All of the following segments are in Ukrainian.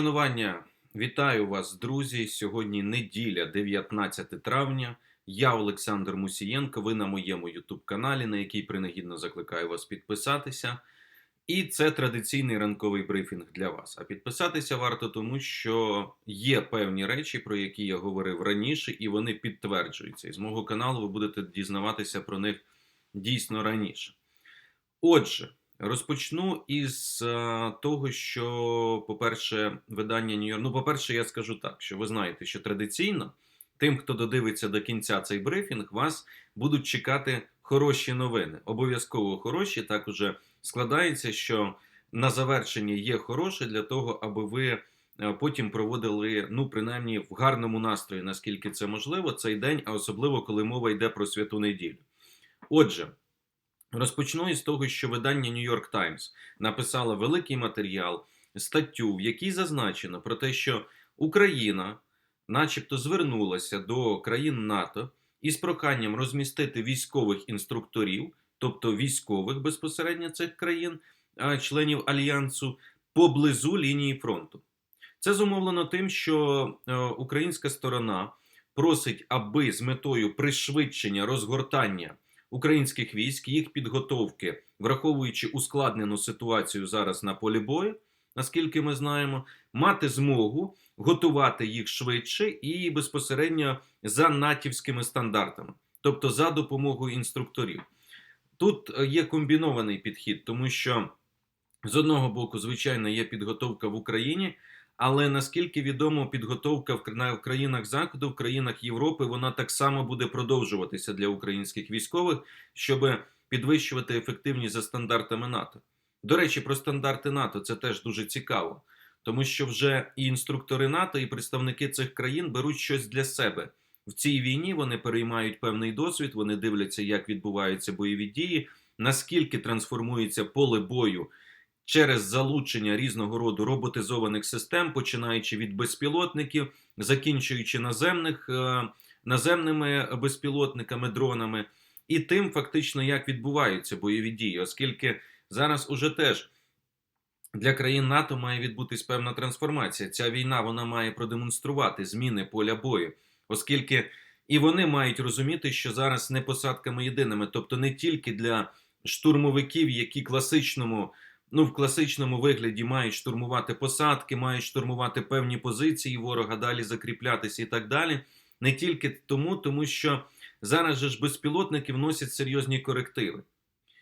Шанування, вітаю вас, друзі. Сьогодні неділя, 19 травня. Я Олександр Мусієнко. Ви на моєму youtube каналі, на який принагідно закликаю вас підписатися. І це традиційний ранковий брифінг для вас. А підписатися варто тому, що є певні речі, про які я говорив раніше, і вони підтверджуються. І з мого каналу ви будете дізнаватися про них дійсно раніше. Отже. Розпочну із е, того, що, по-перше, видання Нью-Йорк. Ну, по-перше, я скажу так: що ви знаєте, що традиційно тим, хто додивиться до кінця цей брифінг, вас будуть чекати хороші новини. Обов'язково хороші. Так уже складається, що на завершення є хороше для того, аби ви е, потім проводили, ну, принаймні, в гарному настрої, наскільки це можливо, цей день, а особливо коли мова йде про святу неділю. Отже. Розпочну із того, що видання New York Times написало великий матеріал, статтю, в якій зазначено про те, що Україна, начебто, звернулася до країн НАТО із проханням розмістити військових інструкторів, тобто військових безпосередньо цих країн, членів альянсу, поблизу лінії фронту. Це зумовлено тим, що е, українська сторона просить, аби з метою пришвидшення розгортання українських військ, їх підготовки, враховуючи ускладнену ситуацію зараз на полі бою, наскільки ми знаємо, мати змогу готувати їх швидше і безпосередньо за натівськими стандартами, тобто за допомогою інструкторів. Тут е, є комбінований підхід, тому що з одного боку, звичайно, є підготовка в Україні. Але наскільки відомо, підготовка в країнах Заходу, в країнах Європи, вона так само буде продовжуватися для українських військових, щоб підвищувати ефективність за стандартами НАТО. До речі, про стандарти НАТО це теж дуже цікаво, тому що вже і інструктори НАТО, і представники цих країн беруть щось для себе в цій війні. Вони переймають певний досвід, вони дивляться, як відбуваються бойові дії, наскільки трансформується поле бою через залучення різного роду роботизованих систем, починаючи від безпілотників, закінчуючи наземних, е, наземними безпілотниками, дронами, і тим, фактично, як відбуваються бойові дії, оскільки зараз уже теж. Для країн НАТО має відбутись певна трансформація. Ця війна вона має продемонструвати зміни поля бою, оскільки і вони мають розуміти, що зараз не посадками єдиними, тобто не тільки для штурмовиків, які класичному ну, в класичному вигляді мають штурмувати посадки, мають штурмувати певні позиції ворога, далі закріплятися і так далі. Не тільки тому, тому що зараз же ж безпілотники вносять серйозні корективи.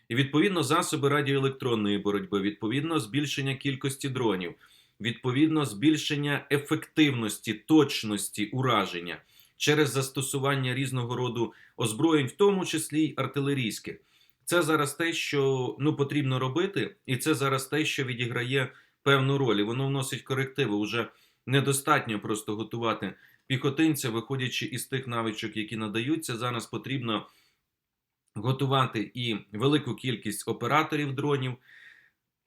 І відповідно засоби радіоелектронної боротьби, відповідно, збільшення кількості дронів, відповідно, збільшення ефективності, точності ураження через застосування різного роду озброєнь, в тому числі й артилерійських. Це зараз те, що ну потрібно робити, і це зараз те, що відіграє певну роль. І Воно вносить корективи. Уже недостатньо просто готувати піхотинця, виходячи із тих навичок, які надаються. Зараз потрібно готувати і велику кількість операторів дронів,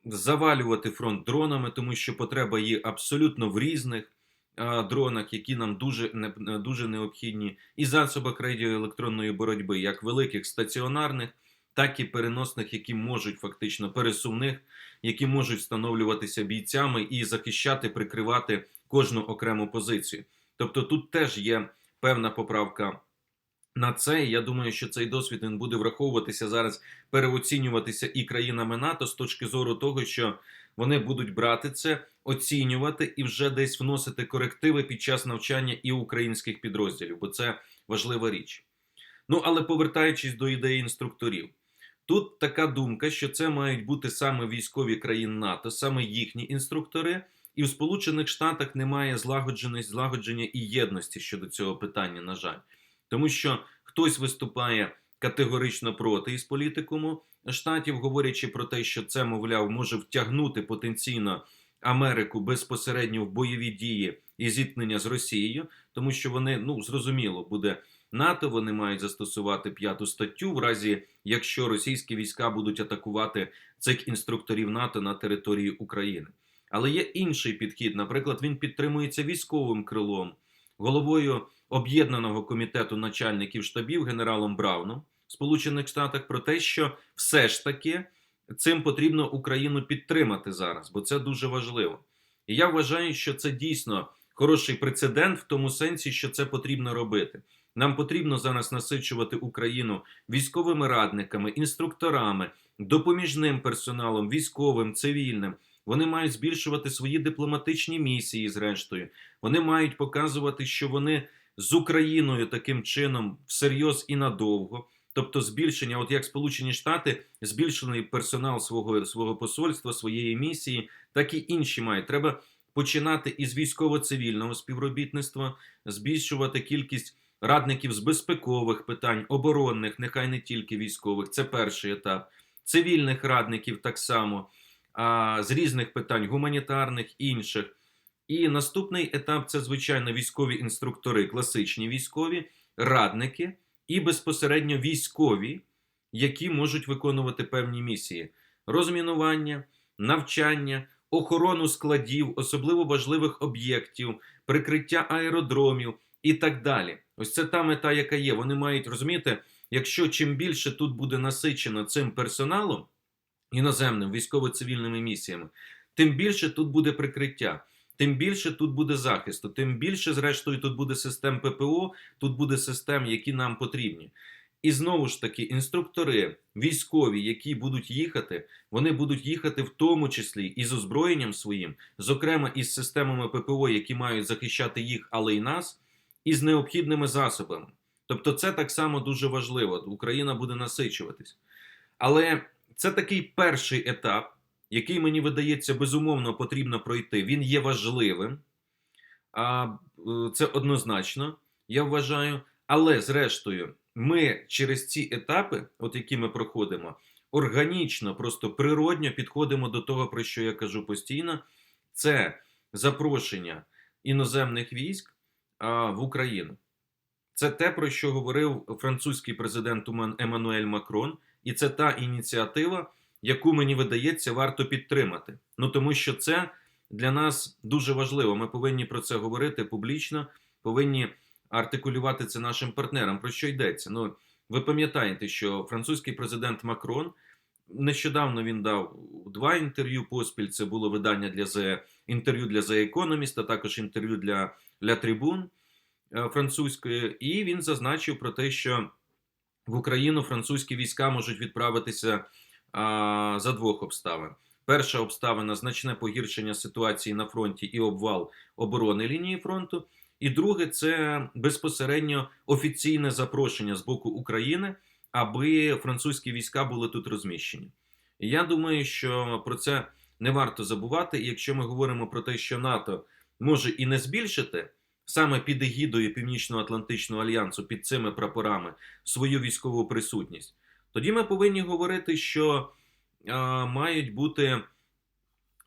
завалювати фронт дронами, тому що потреба є абсолютно в різних. Дронах, які нам дуже дуже необхідні, і засобах радіоелектронної боротьби, як великих стаціонарних, так і переносних, які можуть фактично пересувних, які можуть встановлюватися бійцями і захищати, прикривати кожну окрему позицію. Тобто тут теж є певна поправка. На це я думаю, що цей досвід він буде враховуватися зараз, переоцінюватися і країнами НАТО з точки зору того, що вони будуть брати це, оцінювати і вже десь вносити корективи під час навчання і українських підрозділів, бо це важлива річ. Ну але повертаючись до ідеї інструкторів, Тут така думка, що це мають бути саме військові країн НАТО, саме їхні інструктори, і в Сполучених Штатах немає злагодження і єдності щодо цього питання, на жаль, тому що хтось виступає категорично проти із політикуму штатів, говорячи про те, що це, мовляв, може втягнути потенційно Америку безпосередньо в бойові дії і зіткнення з Росією, тому що вони ну зрозуміло буде. НАТО. Вони мають застосувати п'яту статтю, в разі якщо російські війська будуть атакувати цих інструкторів НАТО на території України. Але є інший підхід. Наприклад, він підтримується військовим крилом, головою об'єднаного комітету начальників штабів генералом Брауном Сполучених Штатах про те, що все ж таки цим потрібно Україну підтримати зараз, бо це дуже важливо. І я вважаю, що це дійсно хороший прецедент в тому сенсі, що це потрібно робити. Нам потрібно зараз насичувати Україну військовими радниками, інструкторами, допоміжним персоналом, військовим, цивільним. Вони мають збільшувати свої дипломатичні місії, зрештою. Вони мають показувати, що вони з Україною таким чином всерйоз і надовго. Тобто збільшення, от як Сполучені Штати збільшили персонал свого свого посольства, своєї місії, так і інші мають. Треба починати із військово-цивільного співробітництва, збільшувати кількість радників з безпекових питань, оборонних, нехай не тільки військових. Це перший етап. Цивільних радників так само, а, з різних питань, гуманітарних інших. І наступний етап це звичайно військові інструктори, класичні військові, радники і безпосередньо військові, які можуть виконувати певні місії: розмінування, навчання, охорону складів, особливо важливих об'єктів, прикриття аеродромів і так далі. Ось це та мета, яка є. Вони мають розуміти, якщо чим більше тут буде насичено цим персоналом іноземним військово-цивільними місіями, тим більше тут буде прикриття. Тим більше тут буде захисту, тим більше, зрештою, тут буде систем ППО, тут буде систем, які нам потрібні. І знову ж таки, інструктори військові, які будуть їхати, вони будуть їхати в тому числі і з озброєнням своїм, зокрема із системами ППО, які мають захищати їх, але й нас, і з необхідними засобами. Тобто, це так само дуже важливо. Україна буде насичуватись. Але це такий перший етап який мені видається безумовно потрібно пройти, він є важливим. А, е, Це однозначно, я вважаю. Але, зрештою, ми через ці етапи, от які ми проходимо, органічно, просто природньо підходимо до того, про що я кажу постійно: це запрошення іноземних військ в Україну. Це те, про що говорив французький президент Еммануель Макрон, і це та ініціатива яку мені видається, варто підтримати. Ну тому що це для нас дуже важливо. Ми повинні про це говорити публічно, повинні артикулювати це нашим партнерам. Про що йдеться? Ну ви пам'ятаєте, що французький президент Макрон нещодавно він дав два інтерв'ю поспіль. Це було видання для The, інтерв'ю для The Economist, а також інтерв'ю для La Tribune е, французької, і він зазначив про те, що в Україну французькі війська можуть відправитися а, за двох обставин. Перша обставина значне погіршення ситуації на фронті і обвал оборони лінії фронту. І друге, це безпосередньо офіційне запрошення з боку України, аби французькі війська були тут розміщені. І я думаю, що про це не варто забувати. І якщо ми говоримо про те, що НАТО може і не збільшити саме під егідою Північно-Атлантичного альянсу під цими прапорами свою військову присутність, тоді ми повинні говорити, що а, мають бути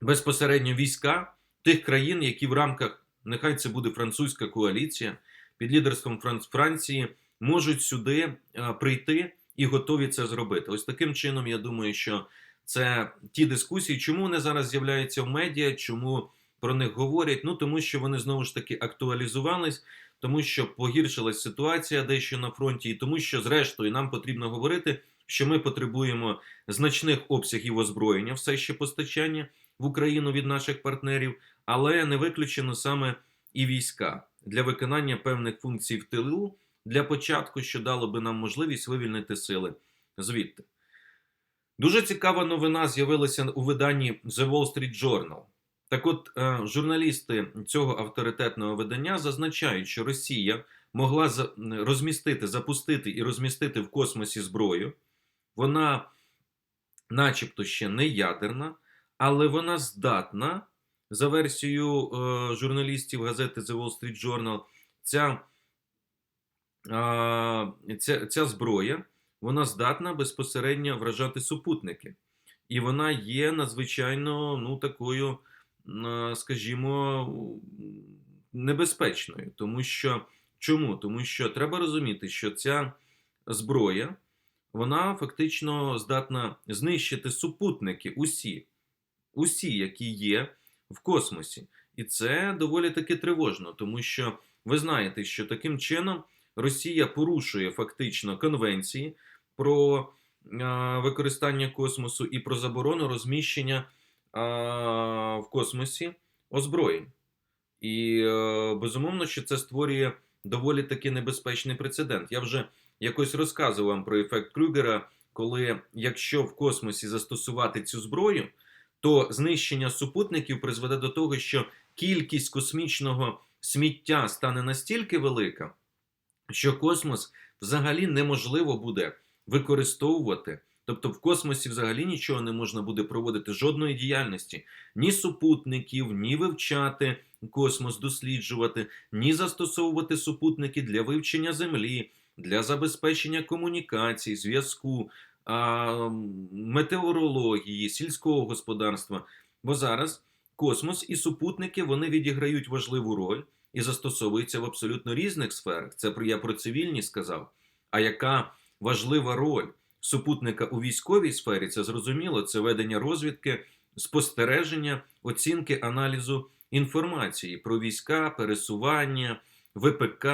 безпосередньо війська тих країн, які в рамках, нехай це буде французька коаліція під лідерством Франції, можуть сюди прийти і готові це зробити. Ось таким чином, я думаю, що це ті дискусії, чому вони зараз з'являються в медіа, чому про них говорять. Ну тому що вони знову ж таки актуалізувались тому що погіршилась ситуація дещо на фронті, і тому що, зрештою, нам потрібно говорити, що ми потребуємо значних обсягів озброєння, все ще постачання в Україну від наших партнерів, але не виключено саме і війська для виконання певних функцій в тилу для початку, що дало би нам можливість вивільнити сили звідти. Дуже цікава новина з'явилася у виданні The Wall Street Journal. Так от, е, журналісти цього авторитетного видання зазначають, що Росія могла розмістити, запустити і розмістити в космосі зброю. Вона, начебто, ще не ядерна, але вона здатна, за версією е, журналістів газети The Wall Street Journal, ця, ця, ця зброя вона здатна безпосередньо вражати супутники. І вона є надзвичайно ну, такою скажімо, небезпечною. Тому що чому? Тому що треба розуміти, що ця зброя вона фактично здатна знищити супутники, усі, усі, які є в космосі. І це доволі таки тривожно, тому що ви знаєте, що таким чином Росія порушує фактично конвенції про використання космосу і про заборону розміщення в космосі озброєнь. І е, безумовно, що це створює доволі таки небезпечний прецедент. Я вже якось розказував вам про ефект Крюгера, коли якщо в космосі застосувати цю зброю, то знищення супутників призведе до того, що кількість космічного сміття стане настільки велика, що космос взагалі неможливо буде використовувати. Тобто в космосі взагалі нічого не можна буде проводити, жодної діяльності, ні супутників, ні вивчати космос, досліджувати, ні застосовувати супутники для вивчення Землі, для забезпечення комунікацій, зв'язку, метеорології, сільського господарства. Бо зараз космос і супутники вони відіграють важливу роль і застосовуються в абсолютно різних сферах. Це я про цивільні сказав. А яка важлива роль супутника у військовій сфері? Це зрозуміло. Це ведення розвідки, спостереження, оцінки аналізу інформації про війська, пересування, ВПК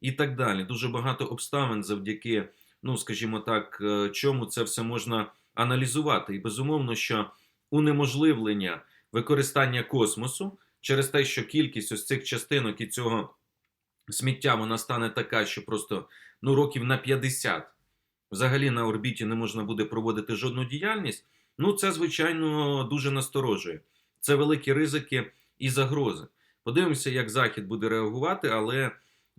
і так далі. Дуже багато обставин завдяки, ну скажімо так, е, чому це все можна аналізувати. І безумовно, що унеможливлення використання космосу через те, що кількість ось цих частинок і цього сміття вона стане така, що просто ну років на 50 взагалі на орбіті не можна буде проводити жодну діяльність. Ну це звичайно дуже насторожує. Це великі ризики і загрози. Подивимося, як Захід буде реагувати, але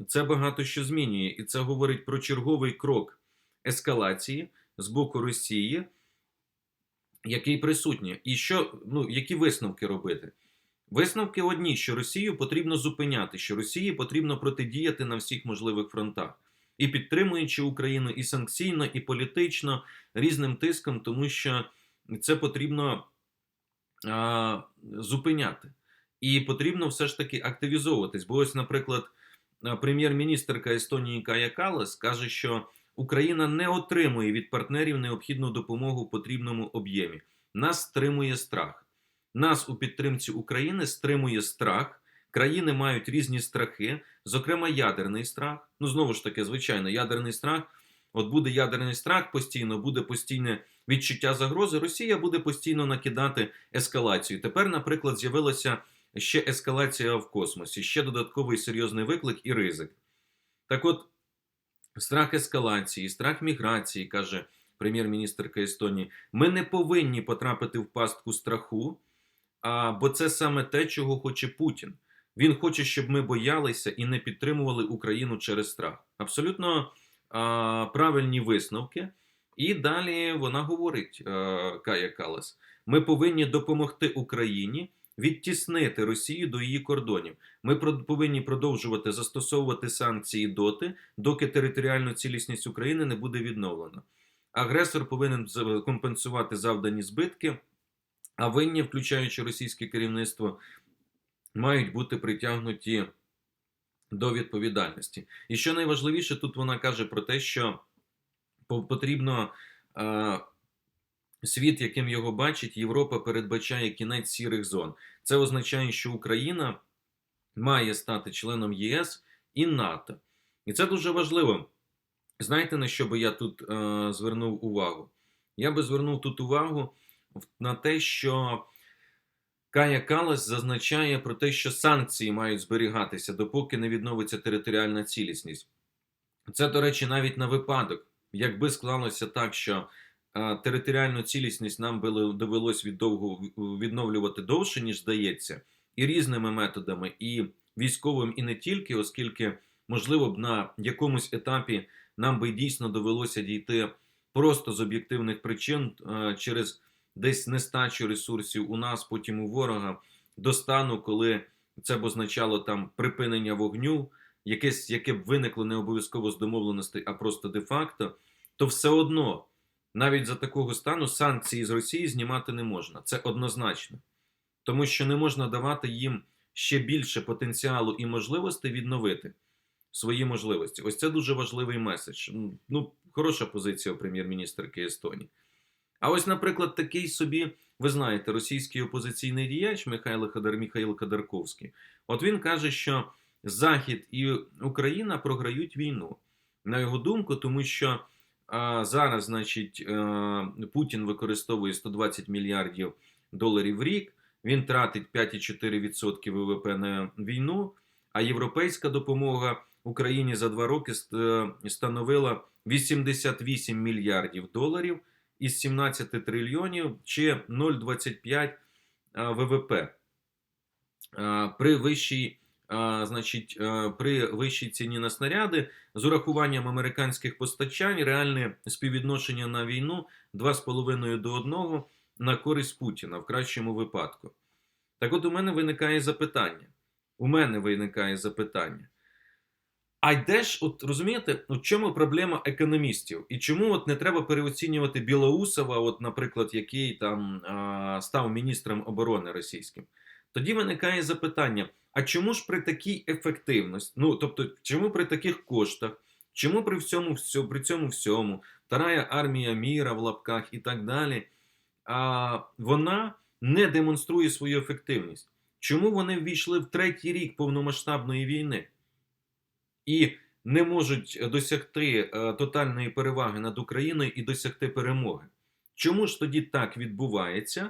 це багато що змінює, і це говорить про черговий крок ескалації з боку Росії, який присутній. І що, ну, які висновки робити? Висновки одні, що Росію потрібно зупиняти, що Росії потрібно протидіяти на всіх можливих фронтах, і підтримуючи Україну і санкційно, і політично різним тиском, тому що це потрібно а, зупиняти. І потрібно все ж таки активізовуватись. Бо ось, наприклад, прем'єр-міністрка Естонії Кая Калас каже, що Україна не отримує від партнерів необхідну допомогу в потрібному об'ємі. Нас стримує страх. Нас у підтримці України стримує страх. Країни мають різні страхи, зокрема ядерний страх. Ну, знову ж таки, звичайно, ядерний страх. От буде ядерний страх постійно, буде постійне відчуття загрози. Росія буде постійно накидати ескалацію. Тепер, наприклад, з'явилася ще ескалація в космосі, ще додатковий серйозний виклик і ризик. Так от, страх ескалації, страх міграції, каже прем'єр-міністрка Естонії, ми не повинні потрапити в пастку страху, а, бо це саме те, чого хоче Путін. Він хоче, щоб ми боялися і не підтримували Україну через страх. Абсолютно а, правильні висновки. І далі вона говорить, а, Кая Калас: ми повинні допомогти Україні відтіснити Росію до її кордонів. Ми про- повинні продовжувати застосовувати санкції доти, доки територіальну цілісність України не буде відновлена. Агресор повинен компенсувати завдані збитки, а винні, включаючи російське керівництво, мають бути притягнуті до відповідальності. І що найважливіше, тут вона каже про те, що потрібно е, світ, яким його бачить, Європа передбачає кінець сірих зон. Це означає, що Україна має стати членом ЄС і НАТО. І це дуже важливо. Знаєте, на що би я тут е, звернув увагу? Я би звернув тут увагу на те, що Кая Калас зазначає про те, що санкції мають зберігатися, допоки не відновиться територіальна цілісність. Це, до речі, навіть на випадок, якби склалося так, що е, територіальну цілісність нам довелось віддовго відновлювати довше, ніж здається, і різними методами, і військовим, і не тільки, оскільки, можливо, б на якомусь етапі нам би дійсно довелося дійти просто з об'єктивних причин е, через десь нестачу ресурсів у нас, потім у ворога, до стану, коли це б означало там припинення вогню, якесь, яке б виникло не обов'язково з домовленостей, а просто де-факто, то все одно навіть за такого стану санкції з Росії знімати не можна. Це однозначно. Тому що не можна давати їм ще більше потенціалу і можливостей відновити свої можливості. Ось це дуже важливий меседж. Ну, хороша позиція у прем'єр-міністрки Естонії. А ось, наприклад, такий собі, ви знаєте, російський опозиційний діяч Михайло Ходор, Михайло Ходорковський. От він каже, що Захід і Україна програють війну. На його думку, тому що а, зараз, значить, а, Путін використовує 120 мільярдів доларів в рік. він тратить 5,4% ВВП на війну, а європейська допомога Україні за два роки ст- становила 88 мільярдів доларів із 17 трильйонів чи 0,25 ВВП. При вищій, значить, при вищій ціні на снаряди з урахуванням американських постачань реальне співвідношення на війну 2,5 до 1 на користь Путіна в кращому випадку. Так от у мене виникає запитання. У мене виникає запитання. А де ж, от розумієте, у чому проблема економістів? І чому от не треба переоцінювати Білоусова, от, наприклад, який там а, став міністром оборони російським? Тоді виникає запитання: а чому ж при такій ефективності, ну тобто, чому при таких коштах, чому при всьому при цьому всьому, Вторая армія міра в лапках і так далі, а, вона не демонструє свою ефективність? Чому вони ввійшли в третій рік повномасштабної війни? І не можуть досягти е, тотальної переваги над Україною і досягти перемоги. Чому ж тоді так відбувається?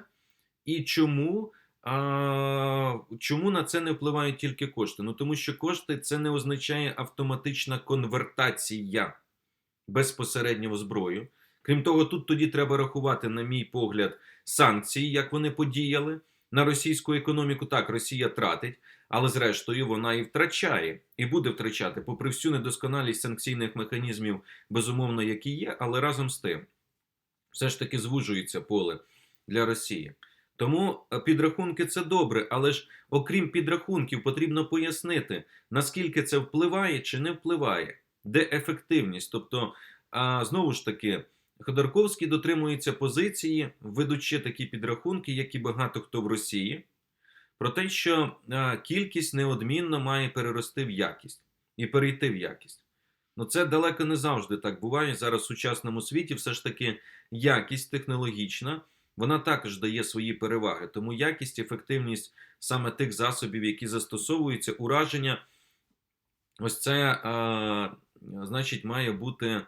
І чому, а, чому на це не впливають тільки кошти? Ну тому що кошти це не означає автоматична конвертація безпосередньо в зброю. Крім того, тут тоді треба рахувати, на мій погляд, санкції, як вони подіяли на російську економіку. Так, Росія тратить, але зрештою вона і втрачає, і буде втрачати, попри всю недосконалість санкційних механізмів, безумовно, які є, але разом з тим, все ж таки звужується поле для Росії. Тому е, підрахунки це добре, але ж окрім підрахунків, потрібно пояснити, наскільки це впливає чи не впливає, де ефективність. Тобто, а, знову ж таки, Ходорковський дотримується позиції, ведучи такі підрахунки, як і багато хто в Росії, про те, що кількість неодмінно має перерости в якість і перейти в якість. Ну це далеко не завжди так буває. Зараз в сучасному світі все ж таки якість технологічна, вона також дає свої переваги. Тому якість, ефективність саме тих засобів, які застосовуються, ураження, ось це, а, значить, має бути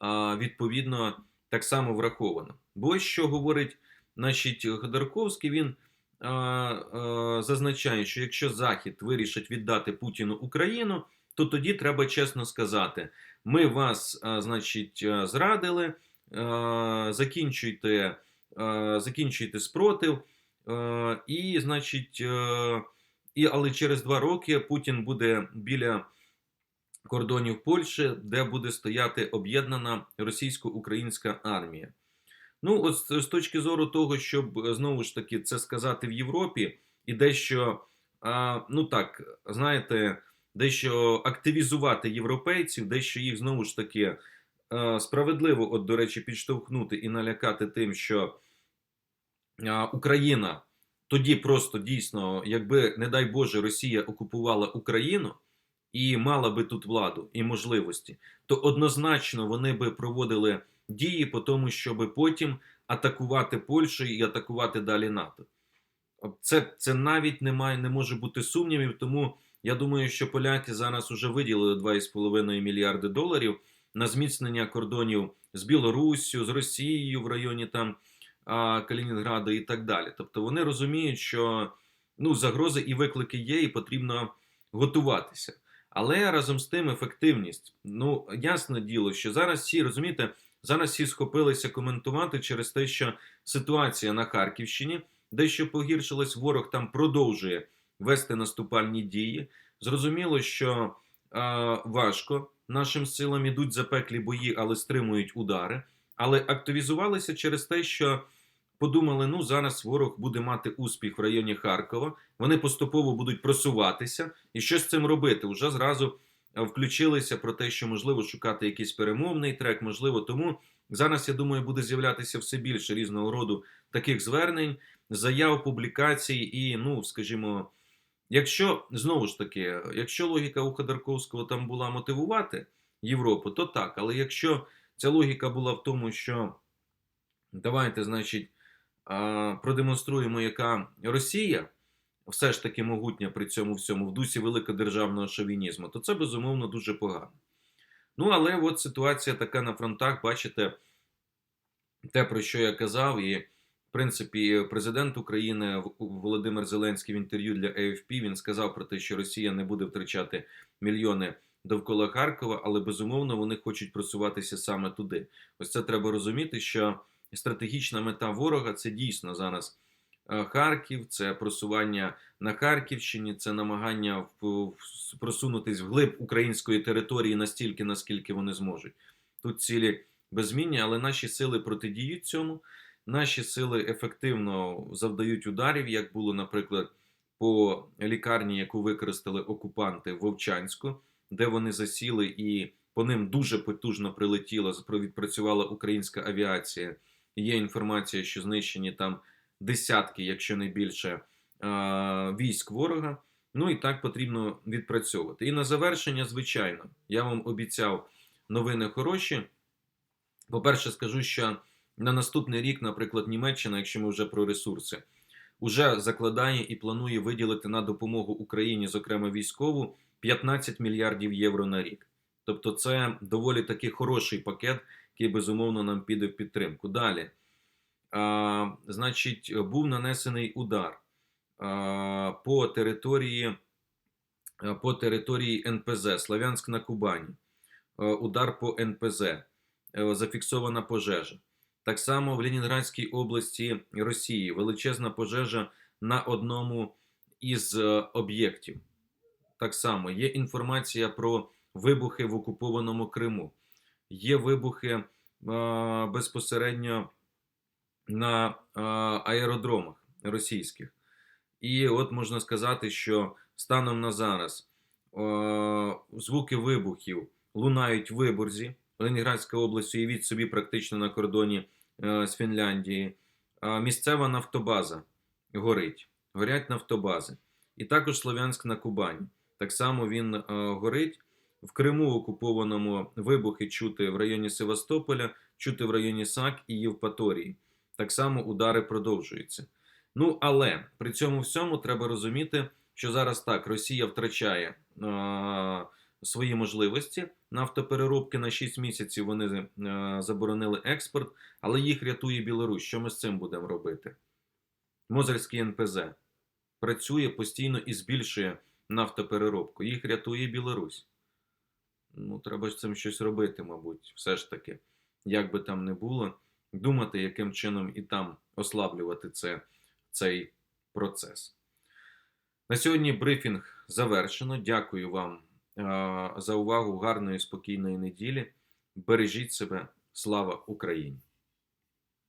а, відповідно так само враховано. Бо що говорить значить, Ходорковський, він а, а, зазначає, що якщо Захід вирішить віддати Путіну Україну, то тоді треба чесно сказати: ми вас, а, значить, зрадили, а, закінчуйте, а, закінчуйте спротив, а, і, значить, а, і, але через два роки Путін буде біля кордонів Польщі, де буде стояти об'єднана російсько-українська армія. Ну, от з точки зору того, щоб е, знову ж таки це сказати в Європі, і дещо, а, ну так, знаєте, дещо активізувати європейців, дещо їх знову ж таки е, справедливо, от, до речі, підштовхнути і налякати тим, що Україна тоді просто дійсно, якби, не дай Боже, Росія окупувала Україну і мала би тут владу і можливості, то однозначно вони би проводили дії по тому, щоб потім атакувати Польщу і атакувати далі НАТО. Це, це навіть немає, не може бути сумнівів, тому я думаю, що поляки зараз вже виділили 2,5 мільярди доларів на зміцнення кордонів з Білоруссю, з Росією в районі там а, Калінінграда і так далі. Тобто вони розуміють, що ну, загрози і виклики є, і потрібно готуватися. Але разом з тим ефективність. Ну, ясне діло, що зараз всі розумієте, зараз всі схопилися коментувати через те, що ситуація на Харківщині дещо погіршилась, ворог там продовжує вести наступальні дії. Зрозуміло, що е, важко нашим силам ідуть запеклі бої, але стримують удари. Але активізувалися через те, що подумали: ну зараз ворог буде мати успіх в районі Харкова. Вони поступово будуть просуватися, і що з цим робити? Уже зразу е, включилися про те, що можливо шукати якийсь перемовний трек, можливо, тому зараз я думаю, буде з'являтися все більше різного роду таких звернень, заяв, публікацій, і ну, скажімо. Якщо знову ж таки, якщо логіка у Ходорковського там була мотивувати Європу, то так. Але якщо ця логіка була в тому, що давайте, значить, продемонструємо, яка Росія все ж таки могутня при цьому всьому в дусі великодержавного шовінізму, то це безумовно дуже погано. Ну, але от ситуація така на фронтах, бачите, те, про що я казав, і В принципі, президент України Володимир Зеленський в інтерв'ю для AFP він сказав про те, що Росія не буде втрачати мільйони довкола Харкова, але безумовно вони хочуть просуватися саме туди. Ось це треба розуміти, що стратегічна мета ворога це дійсно зараз е, Харків, це просування на Харківщині, це намагання просунутись вглиб української території настільки, наскільки вони зможуть. Тут цілі беззмінні, але наші сили протидіють цьому. Наші сили ефективно завдають ударів, як було, наприклад, по лікарні, яку використали окупанти в Вовчанську, де вони засіли, і по ним дуже потужно прилетіло, відпрацювала українська авіація. Є інформація, що знищені там десятки, якщо не більше, військ ворога. Ну і так потрібно відпрацьовувати. І на завершення, звичайно, я вам обіцяв новини хороші. По-перше, скажу, що на наступний рік, наприклад, Німеччина, якщо ми вже про ресурси, уже закладає і планує виділити на допомогу Україні, зокрема військову, 15 мільярдів євро на рік. Тобто, це доволі таки хороший пакет, який безумовно нам піде в підтримку. Далі, а, значить, був нанесений удар а, по території, а, по території НПЗ Славянськ на Кубані. Е, Удар по НПЗ, е, зафіксована пожежа. Так само в Ленінградській області Росії величезна пожежа на одному із е, об'єктів. Так само є інформація про вибухи в окупованому Криму, є вибухи е, безпосередньо на е, аеродромах російських. І от можна сказати, що станом на зараз е, звуки вибухів лунають в Виборзі, Ленінградська область, уявіть собі, практично на кордоні з Фінляндії. Місцева нафтобаза горить, горять нафтобази. І також Слов'янськ на Кубані. Так само він горить. В Криму окупованому вибухи чути в районі Севастополя, чути в районі САК і Євпаторії. Так само удари продовжуються. Ну, але при цьому всьому треба розуміти, що зараз так Росія втрачає е, свої можливості нафтопереробки на 6 місяців. Вони е, заборонили експорт, але їх рятує Білорусь. Що ми з цим будемо робити? Мозерський НПЗ працює постійно і збільшує нафтопереробку. Їх рятує Білорусь. Ну, треба з цим щось робити, мабуть, все ж таки. Як би там не було, думати, яким чином і там ослаблювати це, цей процес. На сьогодні брифінг завершено. Дякую вам за увагу. Гарної, спокійної неділі. Бережіть себе. Слава Україні!